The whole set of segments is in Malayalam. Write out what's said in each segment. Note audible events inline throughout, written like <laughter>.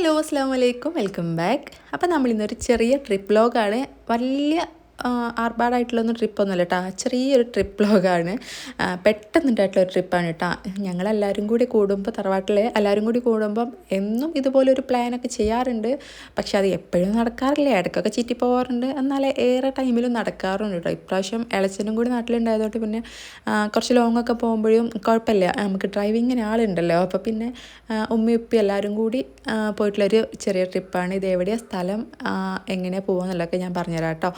ഹലോ അസ്സാം വലൈക്കും വെൽക്കം ബാക്ക്. അപ്പോൾ നമ്മളിന്നൊരു ചെറിയ ട്രിപ്പ് ലോഗാണ് വലിയ ആർഭാടായിട്ടുള്ളൊന്നും ട്രിപ്പൊന്നുമല്ല കേട്ടോ ചെറിയൊരു ട്രിപ്പ് ലോഗാണ് പെട്ടെന്നുണ്ടായിട്ടുള്ള ഒരു ട്രിപ്പാണ് കേട്ടോ ഞങ്ങളെല്ലാവരും കൂടി കൂടുമ്പോൾ തറവാട്ടിലെ എല്ലാവരും കൂടി കൂടുമ്പം എന്നും ഇതുപോലൊരു പ്ലാനൊക്കെ ചെയ്യാറുണ്ട്. പക്ഷെ അത് എപ്പോഴും നടക്കാറില്ല. ഇടയ്ക്കൊക്കെ ചീറ്റി പോകാറുണ്ട് എന്നാലേ ഏറെ ടൈമിലും നടക്കാറുണ്ട് കേട്ടോ ഇപ്രാവശ്യം ഇളച്ചനും കൂടി നാട്ടിലുണ്ടായതുകൊണ്ട് പിന്നെ കുറച്ച് ലോങ് ഒക്കെ പോകുമ്പോഴും കുഴപ്പമില്ല. നമുക്ക് ഡ്രൈവിങ്ങിന് ആളുണ്ടല്ലോ. അപ്പോൾ പിന്നെ ഉമ്മി ഉപ്പി ഉപ്പയും എല്ലാവരും കൂടി പോയിട്ടുള്ളൊരു ചെറിയ ട്രിപ്പാണ്. ഇത് എവിടെയാണ് സ്ഥലം എങ്ങനെയാണ് പോകുക എന്നുള്ളതൊക്കെ ഞാൻ പറഞ്ഞുതരാം കേട്ടോ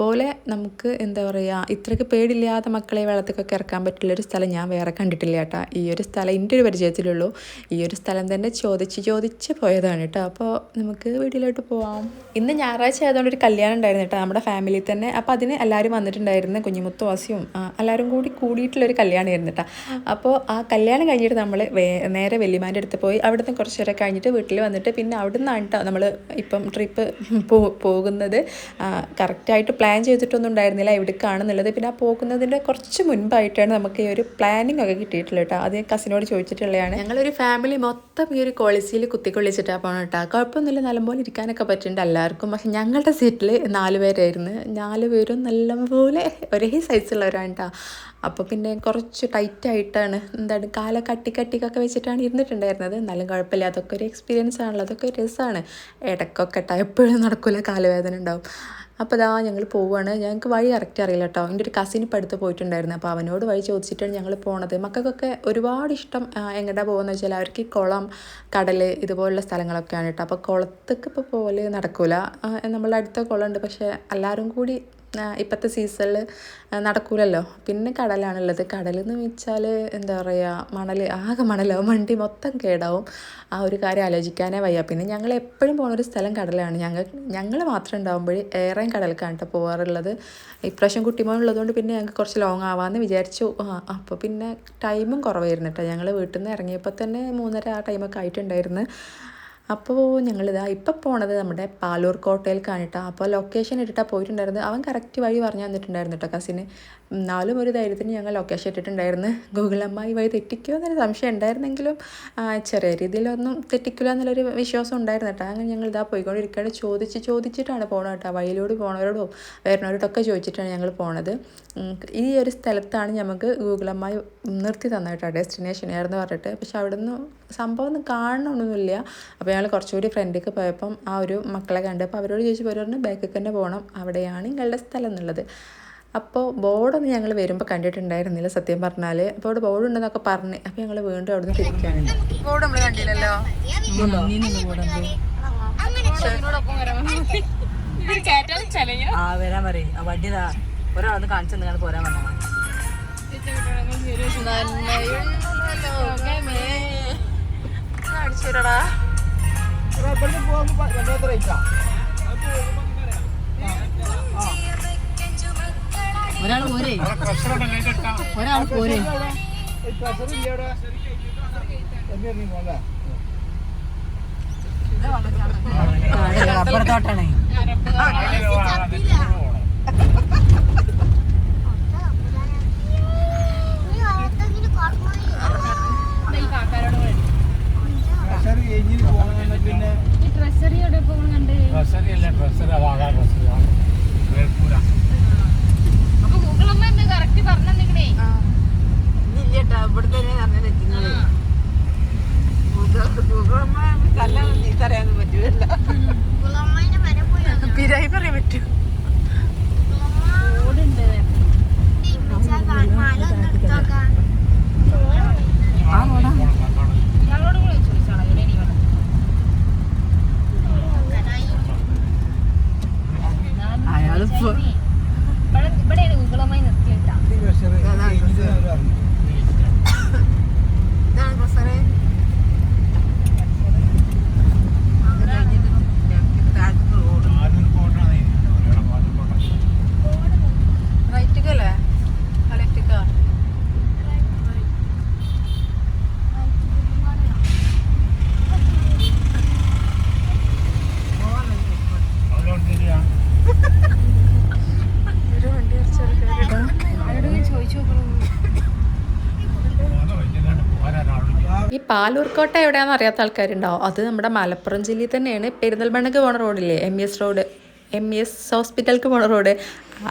ഇതുപോലെ നമുക്ക് എന്താ പറയുക ഇത്രയ്ക്ക് പേടില്ലാതെ മക്കളെ വെള്ളത്തിലൊക്കെ ഇറക്കാൻ പറ്റുള്ളൊരു സ്ഥലം ഞാൻ വേറെ കണ്ടിട്ടില്ല കേട്ടോ. ഈ ഒരു സ്ഥലം എന്റെ ഒരു പരിചയത്തിലുള്ളൂ. ഈ ഒരു സ്ഥലം തന്നെ ചോദിച്ച് ചോദിച്ച് പോയതാണ് കേട്ടോ. അപ്പോൾ നമുക്ക് വീട്ടിലോട്ട് പോവാം. ഇന്ന് ഞായറാഴ്ച ആയതുകൊണ്ട് ഒരു കല്യാണം ഉണ്ടായിരുന്നു കേട്ടോ നമ്മുടെ ഫാമിലിയിൽ തന്നെ. അപ്പോൾ അതിന് എല്ലാവരും വന്നിട്ടുണ്ടായിരുന്നു കുഞ്ഞുമുത്തു വാസിയും എല്ലാവരും കൂടി കൂടിയിട്ടുള്ളൊരു കല്യാണമായിരുന്നു കേട്ടോ. അപ്പോൾ ആ കല്യാണം കഴിഞ്ഞിട്ട് നമ്മൾ നേരെ വെല്ലിമാന്റെ അടുത്ത് പോയി. അവിടുന്ന് കുറച്ച് നേരം കഴിഞ്ഞിട്ട് വീട്ടിൽ വന്നിട്ട് പിന്നെ അവിടുന്നാണ് കേട്ടോ നമ്മൾ ഇപ്പം ട്രിപ്പ് പോകുന്നത്. കറക്റ്റായിട്ട് പ്ലാൻ ചെയ്തിട്ടൊന്നും ഉണ്ടായിരുന്നില്ല എവിടേക്കാണെന്നുള്ളത് പിന്നെ ആ പോകുന്നതിന്റെ കുറച്ച് മുൻപായിട്ടാണ് നമുക്ക് ഈ ഒരു പ്ലാനിങ് ഒക്കെ കിട്ടിയിട്ടുള്ളത് കേട്ടോ. അത് കസിനോട് ചോദിച്ചിട്ടുള്ളതാണ്. ഞങ്ങളൊരു ഫാമിലി മൊത്തം ഈ ഒരു കോളേജിൽ കുത്തിക്കൊള്ളിച്ചിട്ടാണ് പോകണം കേട്ടോ. കുഴപ്പമൊന്നുമില്ല നല്ലപോലെ ഇരിക്കാനൊക്കെ പറ്റുന്നുണ്ട് എല്ലാവർക്കും. പക്ഷെ ഞങ്ങളുടെ സീറ്റിൽ നാല് പേരായിരുന്നു. നാല് പേരും നല്ലപോലെ ഒരേ സൈസുള്ളവരാണ് കേട്ടോ. അപ്പോൾ പിന്നെ കുറച്ച് ടൈറ്റായിട്ടാണ് എന്താണ് കാല കട്ടി കട്ടിക്കൊക്കെ വെച്ചിട്ടാണ് ഇരുന്നിട്ടുണ്ടായിരുന്നത്. എന്നാലും കുഴപ്പമില്ല. അതൊക്കെ ഒരു എക്സ്പീരിയൻസ് ആണല്ലോ. അതൊക്കെ ഒരു രസമാണ്. ഇടയ്ക്കൊക്കെ എപ്പോഴും നടക്കില്ല കാലുവേദന ഉണ്ടാവും. അപ്പോൾ അതാ ഞങ്ങൾ പോവുകയാണ് ഞങ്ങൾക്ക് വഴി കറക്റ്റ് അറിയില്ല കേട്ടോ എന്റെ ഒരു കസിൻ ഇപ്പം അടുത്ത് പോയിട്ടുണ്ടായിരുന്നു. അപ്പോൾ അവനോട് വഴി ചോദിച്ചിട്ടാണ് ഞങ്ങൾ പോണത്. മക്കൾക്കൊക്കെ ഒരുപാട് ഇഷ്ടം എങ്ങോട്ടാണ് പോകുന്നത് വെച്ചാൽ അവർക്ക് ഈ കുളം കടൽ ഇതുപോലുള്ള സ്ഥലങ്ങളൊക്കെയാണ് കേട്ടോ അപ്പോൾ കുളത്തൊക്കെ ഇപ്പോൾ പോലെ നടക്കില്ല ആ, നമ്മളുടെ അടുത്ത കുളമുണ്ട് പക്ഷേ എല്ലാവരും കൂടി ഇപ്പോഴത്തെ സീസണിൽ നടക്കൂലല്ലോ. പിന്നെ കടലാണുള്ളത്. കടലെന്ന് വെച്ചാൽ എന്താ പറയുക മണൽ ആകെ മണലാവും വണ്ടി മൊത്തം കേടാവും. ആ ഒരു കാര്യം ആലോചിക്കാനേ വയ്യ. പിന്നെ ഞങ്ങൾ എപ്പോഴും പോകുന്ന ഒരു സ്ഥലം കടലാണ്. ഞങ്ങൾ ഞങ്ങൾ മാത്രം ഉണ്ടാകുമ്പോഴേ ഏറെയും കടൽക്കാണ് കേട്ടോ പോകാറുള്ളത് ഇപ്രാവശ്യം കുട്ടിമോനുള്ളതുകൊണ്ട് പിന്നെ ഞങ്ങൾക്ക് കുറച്ച് ലോങ് ആവാമെന്ന് വിചാരിച്ചു. അപ്പോൾ പിന്നെ ടൈമും കുറവായിരുന്നു കേട്ടോ ഞങ്ങൾ വീട്ടിൽ നിന്ന് ഇറങ്ങിയപ്പോൾ തന്നെ മൂന്നര ആ ടൈമൊക്കെ ആയിട്ടുണ്ടായിരുന്നു. അപ്പോൾ ഞങ്ങളിതാ ഇപ്പം പോണത് നമ്മുടെ പാലൂർ കോട്ടയിലേക്കാണ് കേട്ടോ അപ്പോൾ ലൊക്കേഷൻ ഇട്ടിട്ടാണ് പോയിട്ടുണ്ടായിരുന്നത്. അവൻ കറക്റ്റ് വഴി പറഞ്ഞു തന്നിട്ടുണ്ടായിരുന്നു കേട്ടോ കസിന് എന്നാലും ഒരു ധൈര്യത്തിന് ഞങ്ങൾ ലൊക്കേഷൻ ഇട്ടിട്ടുണ്ടായിരുന്നു. ഗൂഗിൾ അമ്മായി വഴി തെറ്റിക്കുമോ എന്നൊരു സംശയം ഉണ്ടായിരുന്നെങ്കിലും ചെറിയ രീതിയിലൊന്നും തെറ്റിക്കില്ല എന്നുള്ളൊരു വിശ്വാസം ഉണ്ടായിരുന്നു കേട്ടോ അങ്ങനെ ഞങ്ങൾ ഇതാ പോയിക്കൊണ്ടിരിക്കുകയാണ്. ചോദിച്ച് ചോദിച്ചിട്ടാണ് പോകണം കേട്ടോ വഴിയിലൂടെ പോണവരോടും വരുന്നവരോടൊക്കെ ചോദിച്ചിട്ടാണ് ഞങ്ങൾ പോണത്. ഈ ഒരു സ്ഥലത്താണ് നമുക്ക് ഗൂഗിൾ അമ്മായി നിർത്തി തന്നത് കേട്ടോ ഡെസ്റ്റിനേഷൻ ആയിരുന്നു പറഞ്ഞിട്ട്. പക്ഷെ അവിടെ നിന്ന് സംഭവം ഒന്നും കാണണമൊന്നുമില്ല അപ്പോൾ ഞങ്ങൾ കുറച്ചുകൂടി ഫ്രണ്ടിലേക്ക് പോയപ്പം ആ ഒരു മക്കളെ കണ്ടപ്പോൾ അവരോട് ചോദിച്ചു അവർ പറഞ്ഞു ബാക്കിൽ തന്നെ പോകണം അവിടെയാണ് നിങ്ങളുടെ സ്ഥലം എന്നുള്ളത്. അപ്പോൾ ബോർഡൊന്നും ഞങ്ങൾ വരുമ്പോൾ കണ്ടിട്ടുണ്ടായിരുന്നില്ല സത്യം പറഞ്ഞാൽ അപ്പോൾ അവിടെ ബോർഡ് ഉണ്ടെന്നൊക്കെ പറഞ്ഞ്. അപ്പോൾ ഞങ്ങൾ വീണ്ടും അവിടെ നിന്ന് തിരിക്കുകയാണ് ബോർഡ് നമ്മൾ കണ്ടില്ലല്ലോ ആ വരാൻ പറയും. ആ വണ്ടി ഇതാ. ഒരാളൊന്ന് കാണിച്ചു നിങ്ങൾ പോരാൻ പറഞ്ഞു അടിച്ചിരടാ ഒരാൾ പോരെ. ഒരാൾ പോരെ. അപ്പുറത്തോട്ടാണേ. ട്രഷറി കഴിഞ്ഞ് പോകണമെന്ന് പിന്നെ ട്രഷറി അല്ല ട്രഷറി അതാകാ ട്രഷറി love. പാലൂർക്കോട്ട എവിടെയാണെന്ന് അറിയാത്ത ആൾക്കാരുണ്ടാവും. അത് നമ്മുടെ മലപ്പുറം ജില്ലയിൽ തന്നെയാണ്. പെരിന്തൽമണ്ണക്ക് പോണ റോഡില്ലേ M S road M S ഹോസ്പിറ്റലിലേക്ക് പോണ റോഡ്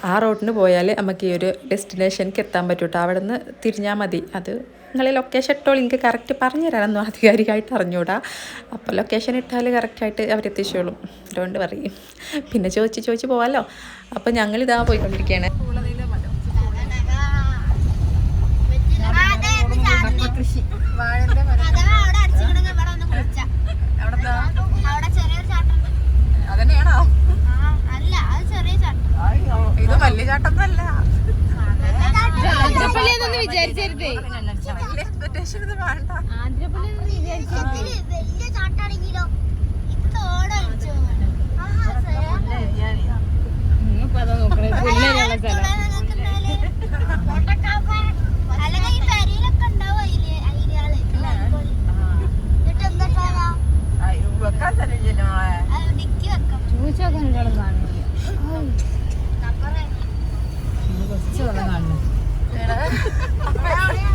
ആ റോഡിന് പോയാൽ നമുക്ക് ഈ ഒരു ഡെസ്റ്റിനേഷനിലേക്ക് എത്താൻ പറ്റൂട്ടോ. കേട്ടോ അവിടെ നിന്ന് തിരിഞ്ഞാൽ മതി. അത് നിങ്ങൾ ലൊക്കേഷൻ ഇട്ടോ എനിക്ക് കറക്റ്റ് പറഞ്ഞു തരാനൊന്നും ആധികാരികമായിട്ട് അറിഞ്ഞൂടാ. അപ്പോൾ ലൊക്കേഷൻ ഇട്ടാൽ കറക്റ്റായിട്ട് അവരെത്തിച്ചോളും. അതുകൊണ്ട് പറയും. പിന്നെ ചോദിച്ച് ചോദിച്ച് പോവാമല്ലോ അപ്പോൾ ഞങ്ങളിതാ പോയിക്കൊണ്ടിരിക്കുകയാണ് കൃഷി വാഴന്റെ ചാട്ടുണ്ട് അതന്നെയാണോ? ആ അല്ല അത് ചെറിയ ചാട്ടം. ഇത് വലിയ ചാട്ടൊന്നുമല്ല ആതിരപ്പള്ളി എന്നൊന്ന് വിചാരിച്ചരുതേ. ആതിരപ്പള്ളി എന്നൊന്ന് വിചാരിച്ചരുതേ വലിയ ചാട്ടാണെങ്കിലോ ഇത് തോടൊഴിച്ചു അല്ലെങ്കിൽ ഈ പെരയിലൊക്കെ ഉണ്ടാവും അയിൽ അയിലുകൾ എന്നിട്ട് എന്താ ഇട്ടാലാ? അത് ഡിക്കി വെക്കാം നമ്പറ്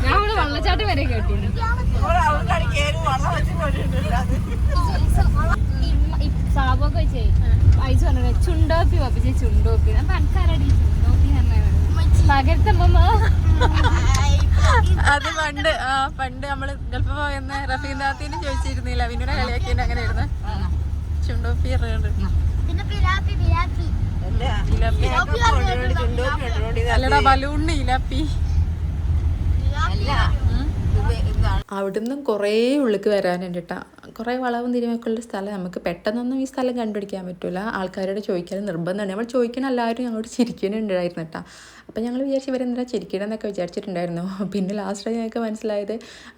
ഞാൻ ഇവിടെ വെള്ളച്ചാട്ടം വരെ കേട്ടിരുന്നു സാബൊക്കെ വെച്ചേ പൈസ പറഞ്ഞു ചുണ്ടോപ്പി പപ്പിച്ച ചുണ്ടോപ്പി അപ്പൊ അനക്കാരടി ചുണ്ടോപ്പി <laughs> അത് പണ്ട് ആ, പണ്ട് നമ്മൾ ഗൾഫ് പോയെന്ന് റഫീന്ദാത്തിന് ചോദിച്ചിരുന്നില്ല. വിനുടെ കളിയാക്കിന്റെ അങ്ങനെ ഇരുന്ന് ചുണ്ടോപ്പി എറിയുന്നുണ്ട് പിന്നെ പിലാപ്പി പിലാപ്പി. അല്ലടാ ബലൂണിന് ഇലാപ്പി. അവിടുന്ന് കുറേ ഉള്ളിക്ക് വരാനുണ്ട് കേട്ടോ കുറേ വളവും തിരിമൊക്കെ ഉള്ള സ്ഥലം. നമുക്ക് പെട്ടെന്നൊന്നും ഈ സ്ഥലം കണ്ടുപിടിക്കാൻ പറ്റില്ല ആൾക്കാരോട് ചോദിക്കാൻ നിർബന്ധമാണ്. നമ്മൾ ചോദിക്കണ എല്ലാവരും ഞങ്ങളോട് ചിരിക്കുന്നുണ്ടായിരുന്നു കേട്ടോ അപ്പോൾ ഞങ്ങൾ വിചാരിച്ചു ഇവരെന്താ ചിരിക്കണമെന്നൊക്കെ വിചാരിച്ചിട്ടുണ്ടായിരുന്നു. പിന്നെ ലാസ്റ്റ് ഞങ്ങൾക്ക് മനസ്സിലായത്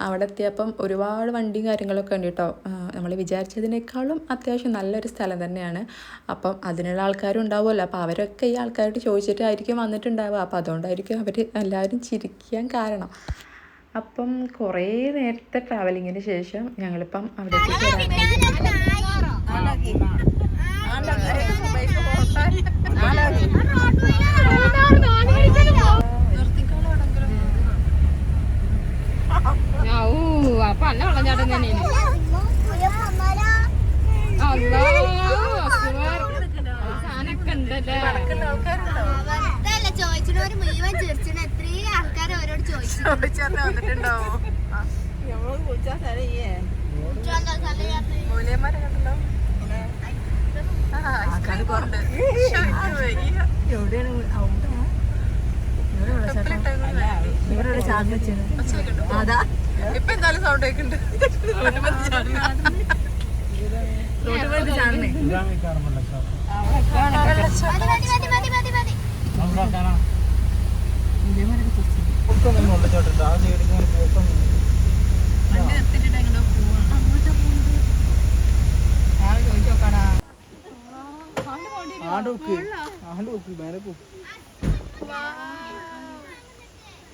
അവിടെ എത്തിയപ്പം ഒരുപാട് വണ്ടിയും കാര്യങ്ങളൊക്കെ ഉണ്ട് കേട്ടോ നമ്മൾ വിചാരിച്ചതിനേക്കാളും അത്യാവശ്യം നല്ലൊരു സ്ഥലം തന്നെയാണ്. അപ്പം അതിനുള്ള ആൾക്കാരും ഉണ്ടാവുമല്ലോ. അപ്പോൾ അവരൊക്കെ ഈ ആൾക്കാരോട് ചോദിച്ചിട്ടായിരിക്കും വന്നിട്ടുണ്ടാവുക. അപ്പോൾ അതുകൊണ്ടായിരിക്കും അവർ എല്ലാവരും ചിരിക്കാൻ കാരണം. അപ്പം കുറേ നേരത്തെ ട്രാവലിങ്ങിന് ശേഷം ഞങ്ങളിപ്പം അവിടെ അപ്പൊ അല്ല തന്നെയാണ്. ഉണ്ടല്ലേ? ഇതല്ല ചോദിച്ചിട്ട് മുഴുവൻ ചിരിച്ചിട്ട് എത്രയും ആൾക്കാർ അവരോട് ചോദിച്ചു. മൂല്യന്മാരെ കണ്ടല്ലോ ഇപ്പൊ എന്തായാലും സൗണ്ട് മതി മതി അവിടെ കാണാം പൊക്കൊന്നും വെള്ളച്ചാട്ടുണ്ട് ആ സൈഡിൽ ഇങ്ങനെ പോക്കൊന്നും ആണ്ട് നോക്ക് ആണ്ട്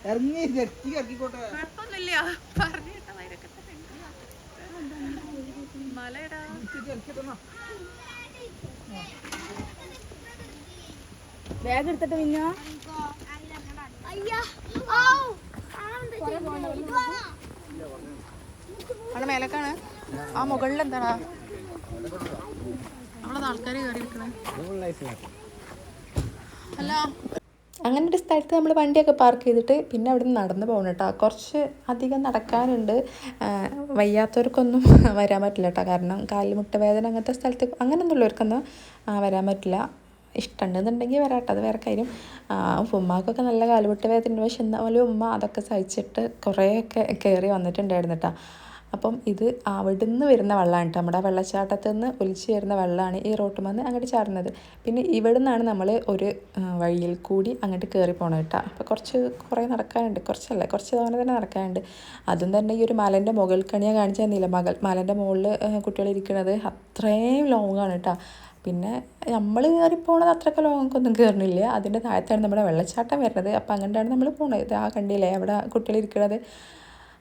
ഇറങ്ങി ഇറക്കി ഇറക്കിക്കോട്ടെ ബാഗ് എടുത്തിട്ട് പിന്നെ അയ്യാ. അവിടെ മേലക്കാണ്. ആ മുകളിൽ എന്താടാ അങ്ങനെ ഒരു സ്ഥലത്ത് നമ്മൾ വണ്ടിയൊക്കെ പാർക്ക് ചെയ്തിട്ട് പിന്നെ അവിടെ നിന്ന് നടന്ന് പോകണം കേട്ടോ. കുറച്ച് അധികം നടക്കാനുണ്ട്. വയ്യാത്തവർക്കൊന്നും വരാൻ പറ്റില്ല കേട്ടോ. കാരണം കാലുമുട്ട വേദന അങ്ങനത്തെ സ്ഥലത്ത് അങ്ങനെയൊന്നും ഉള്ളവർക്കൊന്നും വരാൻ പറ്റില്ല. ഇഷ്ടമുണ്ടെന്നുണ്ടെങ്കിൽ വരാട്ടോ അത് വേറെ കാര്യം. ഉമ്മാക്കൊക്കെ നല്ല കാലുപൊട്ട് വേദന പക്ഷെ എന്നാലും ഉമ്മ അതൊക്കെ സഹിച്ചിട്ട് കുറേയൊക്കെ കയറി വന്നിട്ടുണ്ടായിരുന്നു കേട്ടോ. അപ്പം ഇത് അവിടുന്ന് വരുന്ന വെള്ളമാണ് കേട്ടോ. നമ്മുടെ വെള്ളച്ചാട്ടത്തിൽ നിന്ന് ഒലിച്ചു വരുന്ന വെള്ളമാണ് ഈ റോട്ടും വന്ന് അങ്ങോട്ട് ചാടുന്നത്. പിന്നെ ഇവിടെ നിന്നാണ് നമ്മൾ ഒരു വഴിയിൽ കൂടി അങ്ങോട്ട് കയറി പോകണം കേട്ടോ. അപ്പോൾ കുറച്ച് കുറേ നടക്കാനുണ്ട്. കുറച്ചല്ല കുറച്ച് തവണ തന്നെ നടക്കാനുണ്ട്. അതും തന്നെ ഈ ഒരു മലന്റെ മുകൾ കണിയാണ് കാണിച്ച മകൾ മലന്റെ മുകളിൽ കുട്ടികൾ ഇരിക്കുന്നത്. അത്രയും ലോങ്ങാണ് കേട്ടോ. പിന്നെ നമ്മൾ കയറി പോണത് അത്രയ്ക്ക് ലോങ്ങൊന്നും കയറണില്ല അതിന്റെ താഴത്താണ് നമ്മുടെ വെള്ളച്ചാട്ടം വരുന്നത്. അപ്പോൾ അങ്ങോട്ടാണ് നമ്മൾ പോണത്. ആ കണ്ടില്ലേ? അവിടെ കുട്ടികൾ ഇരിക്കുന്നത്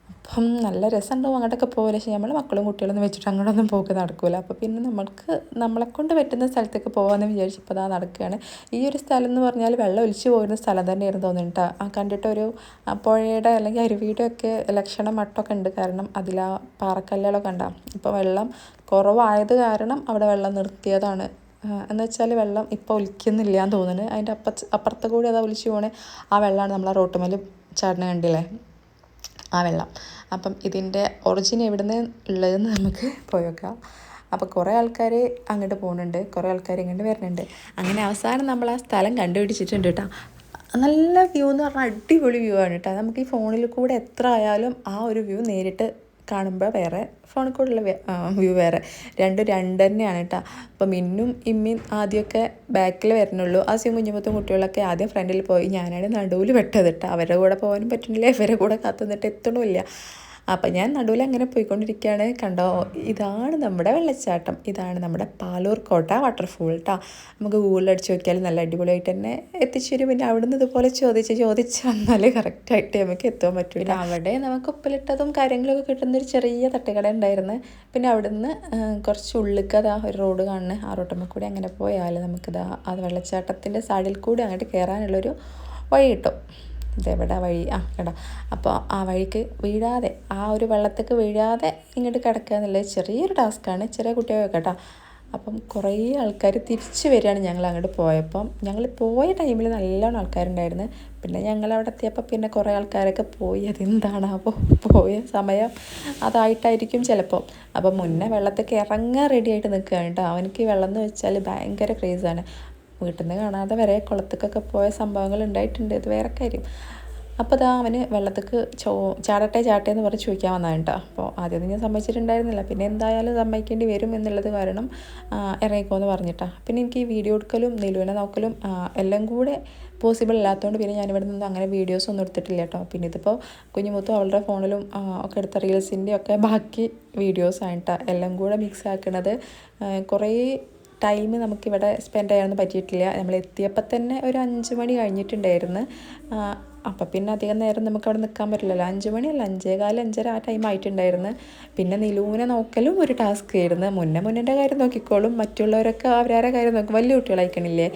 അപ്പം നല്ല രസമുണ്ടാവും അങ്ങോട്ടൊക്കെ പോകില്ല പക്ഷേ നമ്മൾ മക്കളും കുട്ടികളൊന്നും വെച്ചിട്ട് അങ്ങോട്ടൊന്നും പോക്ക് നടക്കില്ല അപ്പോൾ പിന്നെ നമ്മൾക്ക് നമ്മളെ കൊണ്ട് പറ്റുന്ന സ്ഥലത്തേക്ക് പോകാമെന്ന് വിചാരിച്ചപ്പോൾ അതാ നടക്കുകയാണ് ഈ ഒരു സ്ഥലം എന്ന് പറഞ്ഞാൽ വെള്ളം ഒലിച്ചു പോയിരുന്ന സ്ഥലം തന്നെയായിരുന്നു തോന്നിട്ട് ആ കണ്ടിട്ടൊരു പുഴയുടെ അല്ലെങ്കിൽ അരുവിയുടെ ഒക്കെ ലക്ഷണം മട്ടൊക്കെ ഉണ്ട്. കാരണം അതിൽ ആ പാറക്കല്ലുകളൊക്കെ ഉണ്ടാകും ഇപ്പോൾ വെള്ളം കുറവായത് കാരണം അവിടെ വെള്ളം നിർത്തിയതാണ്. എന്ന് വെച്ചാൽ വെള്ളം ഇപ്പോൾ ഒലിക്കുന്നില്ല എന്ന് തോന്നുന്നു. അതിന്റെ അപ്പ അപ്പുറത്തെ കൂടി അതാ ഒലിച്ചു പോകണേ ആ വെള്ളമാണ് നമ്മളെ റോട്ടുമേൽ ചാടിനെ കണ്ടില്ലേ? ആ വെള്ളം. അപ്പം ഇതിന്റെ ഒറിജിൻ എവിടെ നിന്ന് ഉള്ളതെന്ന് നമുക്ക് <laughs> പോയി നോക്കാം. അപ്പോൾ കുറേ ആൾക്കാർ അങ്ങോട്ട് പോകുന്നുണ്ട്. കുറേ ആൾക്കാർ ഇങ്ങോട്ട് വരുന്നുണ്ട്. അങ്ങനെ അവസാനം നമ്മൾ ആ സ്ഥലം കണ്ടുപിടിച്ചിട്ടുണ്ട് കേട്ടോ. നല്ല വ്യൂ എന്ന് പറഞ്ഞാൽ അടിപൊളി വ്യൂ ആണ് കേട്ടോ. നമുക്ക് ഈ ഫോണിൽ കൂടെ എത്ര ആയാലും ആ ഒരു വ്യൂ നേരിട്ട് കാണുമ്പോൾ വേറെ ഫോണിൽ കൂടെയുള്ള വ്യൂ വേറെ. രണ്ടും രണ്ട് തന്നെയാണ് കേട്ടോ അപ്പോൾ മിന്നും ഇമ്മിയും ആദ്യമൊക്കെ ബാക്കിൽ വരണുള്ളൂ. സിം കുഞ്ഞുമത്തും കുട്ടികളൊക്കെ ആദ്യം ഫ്രണ്ടിൽ പോയി. ഞാനാണ് നടുവിൽ പെട്ടത് കേട്ടോ അവരുടെ കൂടെ പോകാനും പറ്റുന്നില്ല. ഇവരെ കൂടെ കാത്തു നിന്നിട്ട് എത്തണമില്ല അപ്പം ഞാൻ നടുവിൽ അങ്ങനെ പോയിക്കൊണ്ടിരിക്കുകയാണ്. കണ്ടോ ഇതാണ് നമ്മുടെ വെള്ളച്ചാട്ടം. ഇതാണ് നമ്മുടെ പാലൂർ കോട്ട വാട്ടർഫോൾ കേട്ടോ നമുക്ക് ഗൂഗിളിൽ അടിച്ച് നോക്കിയാൽ നല്ല അടിപൊളിയായിട്ട് തന്നെ എത്തിച്ചേരും പിന്നെ അവിടെ നിന്ന് ഇതുപോലെ ചോദിച്ച് ചോദിച്ച് വന്നാൽ കറക്റ്റായിട്ട് നമുക്ക് എത്താൻ പറ്റും പിന്നെ അവിടെ നമുക്ക് ഉപ്പിലിട്ടതും കാര്യങ്ങളൊക്കെ കിട്ടുന്ന ഒരു ചെറിയ തട്ടുകട ഉണ്ടായിരുന്നു. പിന്നെ അവിടുന്ന് കുറച്ച് ഉള്ളിക്ക് അതാ ഒരു റോഡ് കാണുന്നത് ആ റോട്ടമ്മ കൂടി അങ്ങനെ പോയാൽ നമുക്കിതാ ആ വെള്ളച്ചാട്ടത്തിന്റെ സൈഡിൽ കൂടി അങ്ങോട്ട് കയറാനുള്ളൊരു വഴി കിട്ടും. ഇതെവിടെ വഴി? ആ കേട്ടോ അപ്പോൾ ആ വഴിക്ക് വീഴാതെ ആ ഒരു വെള്ളത്തേക്ക് വീഴാതെ ഇങ്ങോട്ട് കിടക്കുക എന്നുള്ളത് ചെറിയൊരു ടാസ്ക്കാണ് ചെറിയ കുട്ടികൾക്ക് കേട്ടോ. അപ്പം കുറേ ആൾക്കാർ തിരിച്ചു വരികയാണ് ഞങ്ങൾ അങ്ങോട്ട് പോയപ്പം. ഞങ്ങൾ പോയ ടൈമിൽ നല്ലോണം ആൾക്കാരുണ്ടായിരുന്നു. പിന്നെ ഞങ്ങൾ അവിടെ എത്തിയപ്പോൾ പിന്നെ കുറേ ആൾക്കാരൊക്കെ പോയി. അതെന്താണ്? അപ്പോൾ പോയ സമയം അതായിട്ടായിരിക്കും ചിലപ്പോൾ അപ്പം മുന്നേ വെള്ളത്തേക്ക് ഇറങ്ങാൻ റെഡി ആയിട്ട് നിൽക്കുകയാണ് കേട്ടോ. അവനക്ക് വെള്ളം എന്ന് വെച്ചാൽ ഭയങ്കര ക്രേസാണ് വീട്ടിൽ നിന്ന് കാണാതെ വരെ കുളത്തേക്കൊക്കെ പോയ സംഭവങ്ങൾ ഉണ്ടായിട്ടുണ്ട്. ഇത് വേറെ കാര്യം. അപ്പോൾ അതാ അവന് വെള്ളത്തേക്ക് ചോ ചാടട്ടെ ചാട്ടെ എന്ന് പറഞ്ഞ് ചോദിക്കാൻ വന്നതാണ് കേട്ടോ. അപ്പോൾ ആദ്യം ഞാൻ സമ്മതിച്ചിട്ടുണ്ടായിരുന്നില്ല. പിന്നെ എന്തായാലും സമ്മതിക്കേണ്ടി വരും എന്നുള്ളത് കാരണം ഇറങ്ങിക്കോന്ന് പറഞ്ഞിട്ടാ. പിന്നെ എനിക്ക് ഈ വീഡിയോ എടുക്കലും നിലുവിനെ നോക്കലും എല്ലാം കൂടെ പോസിബിൾ അല്ലാത്തതുകൊണ്ട് പിന്നെ ഞാനിവിടെ നിന്ന് അങ്ങനെ വീഡിയോസ് ഒന്നും എടുത്തിട്ടില്ല കേട്ടോ. പിന്നെ ഇതിപ്പോൾ കുഞ്ഞുമുത്തും അവളുടെ ഫോണിലും ഒക്കെ എടുത്ത റീൽസിന്റെ ഒക്കെ ബാക്കി വീഡിയോസ് ആണ് കേട്ടോ. എല്ലാം കൂടെ മിക്സ് ആക്കണത് കുറേ ടൈം നമുക്കിവിടെ സ്പെൻഡ് ചെയ്യാനൊന്നും പറ്റിയിട്ടില്ല. നമ്മൾ എത്തിയപ്പോൾ തന്നെ ഒരു അഞ്ച് മണി കഴിഞ്ഞിട്ടുണ്ടായിരുന്നു. അപ്പം പിന്നെ അധികം നേരം നമുക്ക് അവിടെ നിൽക്കാൻ പറ്റില്ലല്ലോ. അഞ്ച് മണിയല്ല അഞ്ചേകാൽ അഞ്ചര ആ ടൈം ആയിട്ടുണ്ടായിരുന്നു. പിന്നെ നിലൂനെ നോക്കലും ഒരു ടാസ്ക് ആയിരുന്നു. മുന്നേ മുന്നേന്റെ കാര്യം നോക്കിക്കോളും. മറ്റുള്ളവരൊക്കെ അവരാരെ കാര്യം നോക്കും. വലിയ കുട്ടികളായിക്കണില്ലേ?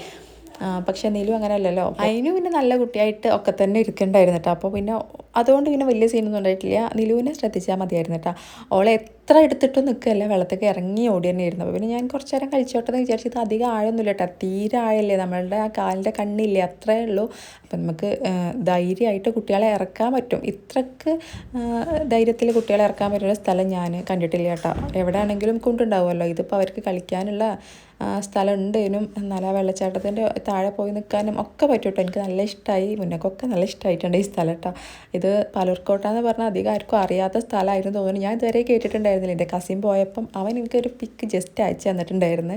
പക്ഷെ അങ്ങനെ അല്ലല്ലോ അതിനു പിന്നെ നല്ല കുട്ടിയായിട്ട് ഒക്കെ തന്നെ ഇരിക്കണ്ടായിരുന്നു കേട്ടോ. അപ്പോൾ പിന്നെ അതുകൊണ്ട് പിന്നെ വലിയ സീനൊന്നും ഉണ്ടായിട്ടില്ല. നിലുവിനെ ശ്രദ്ധിച്ചാൽ മതിയായിരുന്നു കേട്ടോ. ഓളെ എത്ര എടുത്തിട്ടും നിൽക്കുകയല്ല. വെള്ളത്തേക്ക് ഇറങ്ങി ഓടി തന്നെ ഇരുന്നു പിന്നെ ഞാൻ കുറച്ച് നേരം കഴിച്ചോട്ടെ എന്ന് വിചാരിച്ചത് അധികം ആഴൊന്നുമില്ല കേട്ടോ. തീരെ ആഴല്ലേ നമ്മളുടെ ആ കാലിന്റെ കണ്ണില്ലേ അത്രേ ഉള്ളൂ. അപ്പം നമുക്ക് ധൈര്യമായിട്ട് കുട്ടികളെ ഇറക്കാൻ പറ്റും. ഇത്രക്ക് ധൈര്യത്തിൽ കുട്ടികളെ ഇറക്കാൻ പറ്റുന്ന സ്ഥലം ഞാൻ കണ്ടിട്ടില്ല കേട്ടോ. എവിടെയാണെങ്കിലും കൊണ്ടുണ്ടാവുമല്ലോ. ഇതിപ്പോൾ അവർക്ക് കളിക്കാനുള്ള സ്ഥലം ഇതിനും എന്നാലും ആ വെള്ളച്ചാട്ടത്തിന്റെ താഴെ പോയി നിൽക്കാനും ഒക്കെ പറ്റും കേട്ടോ. എനിക്ക് നല്ല ഇഷ്ടമായി. മുന്നേക്കൊക്കെ നല്ല ഇഷ്ടമായിട്ടുണ്ട് ഈ സ്ഥലം കേട്ടോ. ഇത് പലർക്കോട്ടെന്ന് പറഞ്ഞാൽ അധികം ആർക്കും അറിയാത്ത സ്ഥലമായിരുന്നു തോന്നുന്നു. ഞാൻ ഇതുവരെ കേട്ടിട്ടുണ്ടായിരുന്നില്ല എന്റെ കസിൻ പോയപ്പം അവൻ എനിക്കൊരു പിക്ക് ജസ്റ്റ് അയച്ചു തന്നിട്ടുണ്ടായിരുന്നു.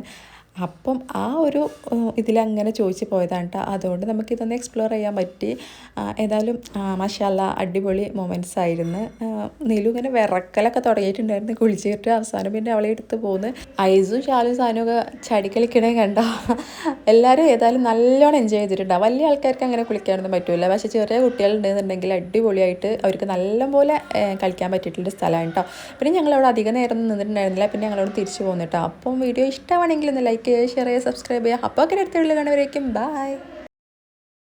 അപ്പം ആ ഒരു ഇതിലങ്ങനെ ചോദിച്ച് പോയതാണ് കേട്ടോ അതുകൊണ്ട് നമുക്കിതൊന്ന് എക്സ്പ്ലോർ ചെയ്യാൻ പറ്റി. ഏതായാലും മഷാല അടിപൊളി മൊമെന്റ്സ് ആയിരുന്നു. നീലു ഇങ്ങനെ വിറക്കലൊക്കെ തുടങ്ങിയിട്ടുണ്ടായിരുന്നു കുളിച്ചിട്ട് അവസാനം പിന്നെ അവളെ എടുത്ത് പോകുന്നു ഐസും ഷാലും സാനും ഒക്കെ ചടിക്കളിക്കണേ കണ്ടോ? എല്ലാവരും ഏതായാലും നല്ലോണം എൻജോയ് ചെയ്തിട്ടുണ്ടാവും വലിയ ആൾക്കാർക്ക് അങ്ങനെ കുളിക്കാനൊന്നും പറ്റില്ല പക്ഷേ ചെറിയ കുട്ടികളുണ്ടെന്നുണ്ടെങ്കിൽ അടിപൊളിയായിട്ട് അവർക്ക് നല്ലപോലെ കളിക്കാൻ പറ്റിയിട്ടുള്ള സ്ഥലമാണ് കേട്ടോ പിന്നെ ഞങ്ങളവിടെ അധികം നേരം നിന്നിട്ടുണ്ടായിരുന്നില്ല. പിന്നെ ഞങ്ങളോട് തിരിച്ചു പോകുന്നു കേട്ടോ അപ്പം വീഡിയോ ഇഷ്ടമാണെങ്കിൽ ഒന്ന് ലൈക്ക് ചെയ്യുക ഷെയർ ചെയ്യുക സബ്സ്ക്രൈബ് ചെയ്യുക. അപ്പോൾ അടുത്ത അടുത്തുള്ള കാണുന്നവരേക്കും ബൈ